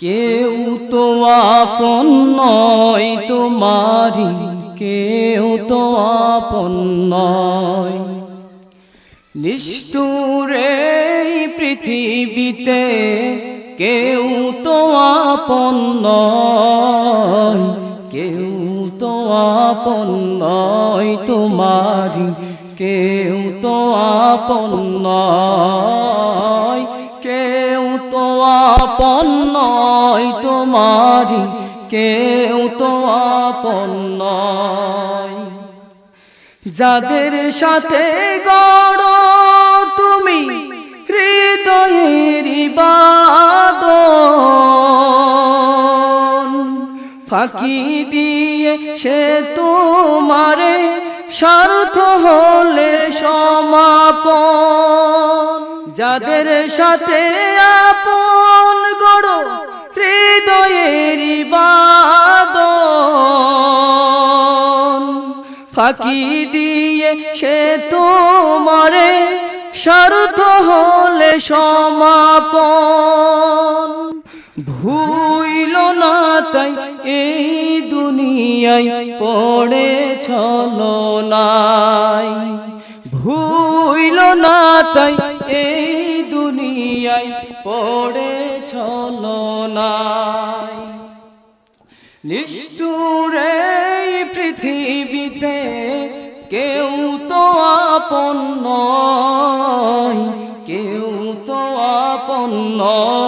কেউ তো আপন নয় তোমারি কেউ তো আপন নয়। নিষ্ঠুরে পৃথিবীতে কেউ তো আপন নয়, কেউ তো আপন নয় তোমারি কেউ তো আপন নয়। নয় তোমারি কেউ তো আপন নয়। যাদের সাথে গড় তুমি, হৃদয়ের বাদন ফাঁকি দিয়ে সে তোমারে স্বার্থ হলে সমাপন। যাদের সাথে আপন ফাঁকি দিয়ে সে তোমারে স্বার্থ হলে সমাপন। ভুইল না তাই এই দুনিয়ায় পড়ে চলো নাই ভুইল না তাই এই দুনিয়ায় পড়ে চলো নাই নিষ্ঠুরে এই পৃথিবীতে কেউ তো আপন নয় কেউ তো আপন নয়।